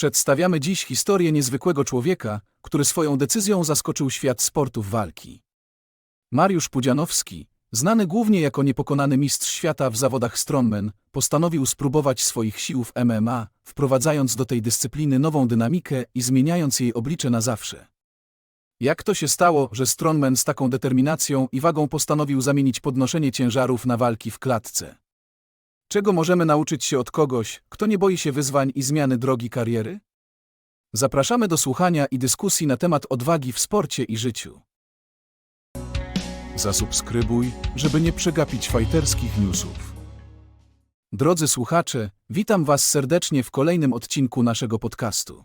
Przedstawiamy dziś historię niezwykłego człowieka, który swoją decyzją zaskoczył świat sportów walki. Mariusz Pudzianowski, znany głównie jako niepokonany mistrz świata w zawodach strongman, postanowił spróbować swoich sił w MMA, wprowadzając do tej dyscypliny nową dynamikę i zmieniając jej oblicze na zawsze. Jak to się stało, że strongman z taką determinacją i wagą postanowił zamienić podnoszenie ciężarów na walki w klatce? Czego możemy nauczyć się od kogoś, kto nie boi się wyzwań i zmiany drogi kariery? Zapraszamy do słuchania i dyskusji na temat odwagi w sporcie i życiu. Zasubskrybuj, żeby nie przegapić fajterskich newsów. Drodzy słuchacze, witam Was serdecznie w kolejnym odcinku naszego podcastu.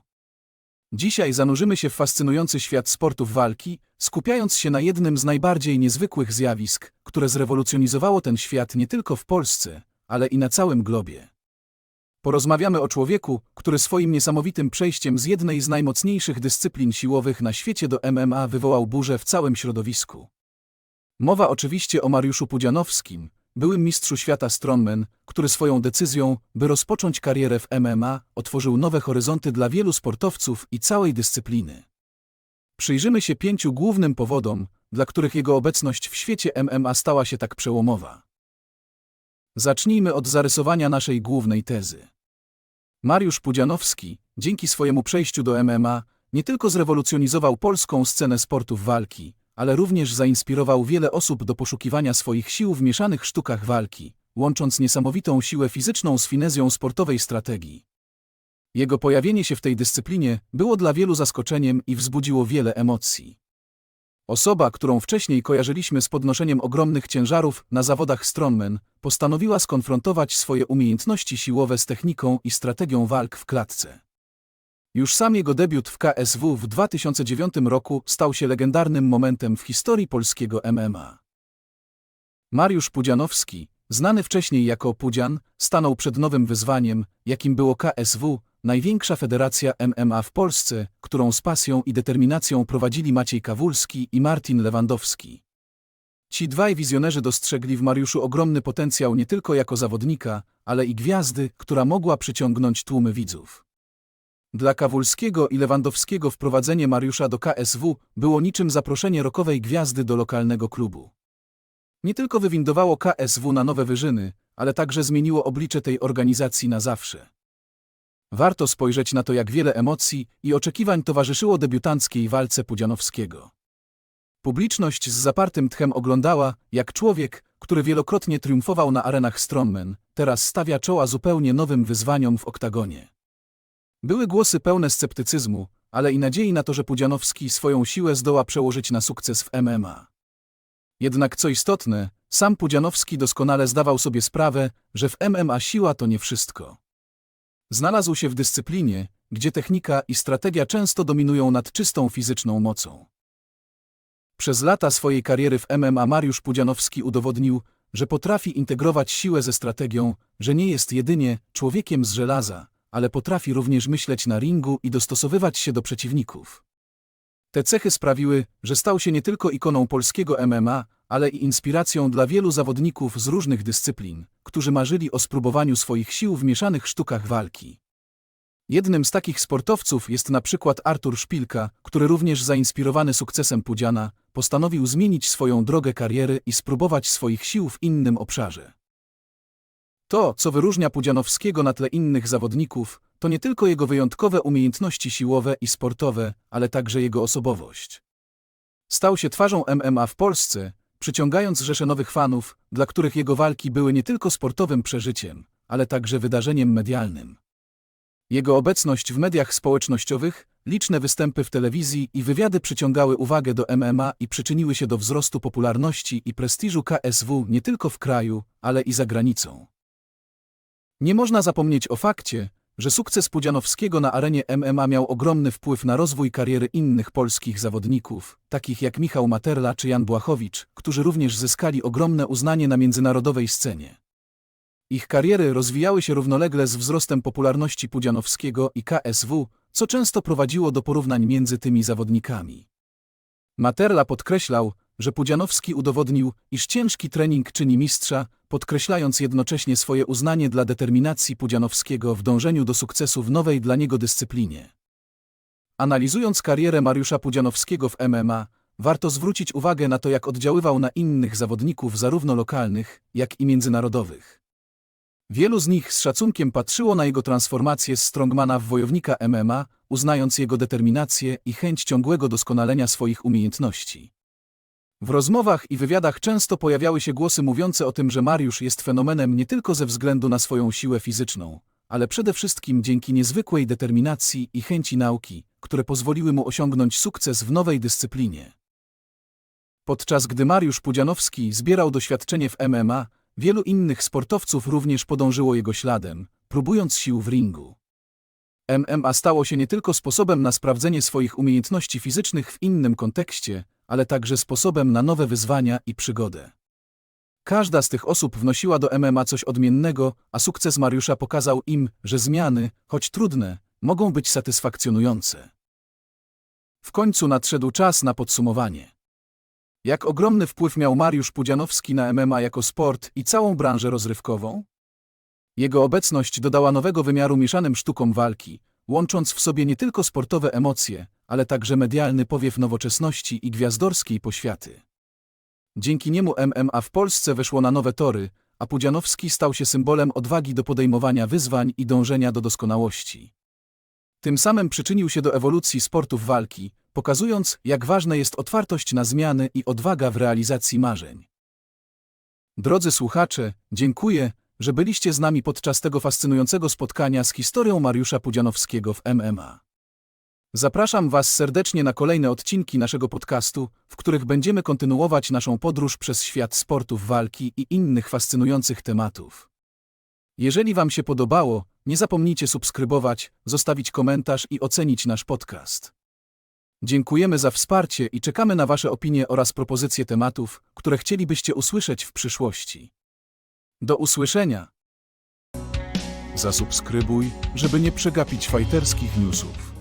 Dzisiaj zanurzymy się w fascynujący świat sportów walki, skupiając się na jednym z najbardziej niezwykłych zjawisk, które zrewolucjonizowało ten świat nie tylko w Polsce, ale i na całym globie. Porozmawiamy o człowieku, który swoim niesamowitym przejściem z jednej z najmocniejszych dyscyplin siłowych na świecie do MMA wywołał burzę w całym środowisku. Mowa oczywiście o Mariuszu Pudzianowskim, byłym mistrzu świata strongman, który swoją decyzją, by rozpocząć karierę w MMA, otworzył nowe horyzonty dla wielu sportowców i całej dyscypliny. Przyjrzymy się pięciu głównym powodom, dla których jego obecność w świecie MMA stała się tak przełomowa. Zacznijmy od zarysowania naszej głównej tezy. Mariusz Pudzianowski, dzięki swojemu przejściu do MMA, nie tylko zrewolucjonizował polską scenę sportów walki, ale również zainspirował wiele osób do poszukiwania swoich sił w mieszanych sztukach walki, łącząc niesamowitą siłę fizyczną z finezją sportowej strategii. Jego pojawienie się w tej dyscyplinie było dla wielu zaskoczeniem i wzbudziło wiele emocji. Osoba, którą wcześniej kojarzyliśmy z podnoszeniem ogromnych ciężarów na zawodach strongman, postanowiła skonfrontować swoje umiejętności siłowe z techniką i strategią walk w klatce. Już sam jego debiut w KSW w 2009 roku stał się legendarnym momentem w historii polskiego MMA. Mariusz Pudzianowski, znany wcześniej jako Pudzian, stanął przed nowym wyzwaniem, jakim było KSW, największa federacja MMA w Polsce, którą z pasją i determinacją prowadzili Maciej Kawulski i Martin Lewandowski. Ci dwaj wizjonerzy dostrzegli w Mariuszu ogromny potencjał nie tylko jako zawodnika, ale i gwiazdy, która mogła przyciągnąć tłumy widzów. Dla Kawulskiego i Lewandowskiego wprowadzenie Mariusza do KSW było niczym zaproszenie rokowej gwiazdy do lokalnego klubu. Nie tylko wywindowało KSW na nowe wyżyny, ale także zmieniło oblicze tej organizacji na zawsze. Warto spojrzeć na to, jak wiele emocji i oczekiwań towarzyszyło debiutanckiej walce Pudzianowskiego. Publiczność z zapartym tchem oglądała, jak człowiek, który wielokrotnie triumfował na arenach strongman, teraz stawia czoła zupełnie nowym wyzwaniom w oktagonie. Były głosy pełne sceptycyzmu, ale i nadziei na to, że Pudzianowski swoją siłę zdoła przełożyć na sukces w MMA. Jednak co istotne, sam Pudzianowski doskonale zdawał sobie sprawę, że w MMA siła to nie wszystko. Znalazł się w dyscyplinie, gdzie technika i strategia często dominują nad czystą fizyczną mocą. Przez lata swojej kariery w MMA Mariusz Pudzianowski udowodnił, że potrafi integrować siłę ze strategią, że nie jest jedynie człowiekiem z żelaza, ale potrafi również myśleć na ringu i dostosowywać się do przeciwników. Te cechy sprawiły, że stał się nie tylko ikoną polskiego MMA, ale i inspiracją dla wielu zawodników z różnych dyscyplin, którzy marzyli o spróbowaniu swoich sił w mieszanych sztukach walki. Jednym z takich sportowców jest na przykład Artur Szpilka, który również zainspirowany sukcesem Pudziana, postanowił zmienić swoją drogę kariery i spróbować swoich sił w innym obszarze. To, co wyróżnia Pudzianowskiego na tle innych zawodników, to nie tylko jego wyjątkowe umiejętności siłowe i sportowe, ale także jego osobowość. Stał się twarzą MMA w Polsce, przyciągając rzesze nowych fanów, dla których jego walki były nie tylko sportowym przeżyciem, ale także wydarzeniem medialnym. Jego obecność w mediach społecznościowych, liczne występy w telewizji i wywiady przyciągały uwagę do MMA i przyczyniły się do wzrostu popularności i prestiżu KSW nie tylko w kraju, ale i za granicą. Nie można zapomnieć o fakcie, że sukces Pudzianowskiego na arenie MMA miał ogromny wpływ na rozwój kariery innych polskich zawodników, takich jak Michał Materla czy Jan Błachowicz, którzy również zyskali ogromne uznanie na międzynarodowej scenie. Ich kariery rozwijały się równolegle z wzrostem popularności Pudzianowskiego i KSW, co często prowadziło do porównań między tymi zawodnikami. Materla podkreślał, że Pudzianowski udowodnił, iż ciężki trening czyni mistrza, podkreślając jednocześnie swoje uznanie dla determinacji Pudzianowskiego w dążeniu do sukcesu w nowej dla niego dyscyplinie. Analizując karierę Mariusza Pudzianowskiego w MMA, warto zwrócić uwagę na to, jak oddziaływał na innych zawodników zarówno lokalnych, jak i międzynarodowych. Wielu z nich z szacunkiem patrzyło na jego transformację z strongmana w wojownika MMA, uznając jego determinację i chęć ciągłego doskonalenia swoich umiejętności. W rozmowach i wywiadach często pojawiały się głosy mówiące o tym, że Mariusz jest fenomenem nie tylko ze względu na swoją siłę fizyczną, ale przede wszystkim dzięki niezwykłej determinacji i chęci nauki, które pozwoliły mu osiągnąć sukces w nowej dyscyplinie. Podczas gdy Mariusz Pudzianowski zbierał doświadczenie w MMA, wielu innych sportowców również podążyło jego śladem, próbując sił w ringu. MMA stało się nie tylko sposobem na sprawdzenie swoich umiejętności fizycznych w innym kontekście, ale także sposobem na nowe wyzwania i przygodę. Każda z tych osób wnosiła do MMA coś odmiennego, a sukces Mariusza pokazał im, że zmiany, choć trudne, mogą być satysfakcjonujące. W końcu nadszedł czas na podsumowanie. Jak ogromny wpływ miał Mariusz Pudzianowski na MMA jako sport i całą branżę rozrywkową? Jego obecność dodała nowego wymiaru mieszanym sztukom walki, łącząc w sobie nie tylko sportowe emocje, ale także medialny powiew nowoczesności i gwiazdorskiej poświaty. Dzięki niemu MMA w Polsce weszło na nowe tory, a Pudzianowski stał się symbolem odwagi do podejmowania wyzwań i dążenia do doskonałości. Tym samym przyczynił się do ewolucji sportów walki, pokazując, jak ważna jest otwartość na zmiany i odwaga w realizacji marzeń. Drodzy słuchacze, dziękuję, że byliście z nami podczas tego fascynującego spotkania z historią Mariusza Pudzianowskiego w MMA. Zapraszam Was serdecznie na kolejne odcinki naszego podcastu, w których będziemy kontynuować naszą podróż przez świat sportów walki i innych fascynujących tematów. Jeżeli Wam się podobało, nie zapomnijcie subskrybować, zostawić komentarz i ocenić nasz podcast. Dziękujemy za wsparcie i czekamy na Wasze opinie oraz propozycje tematów, które chcielibyście usłyszeć w przyszłości. Do usłyszenia! Zasubskrybuj, żeby nie przegapić fajterskich newsów.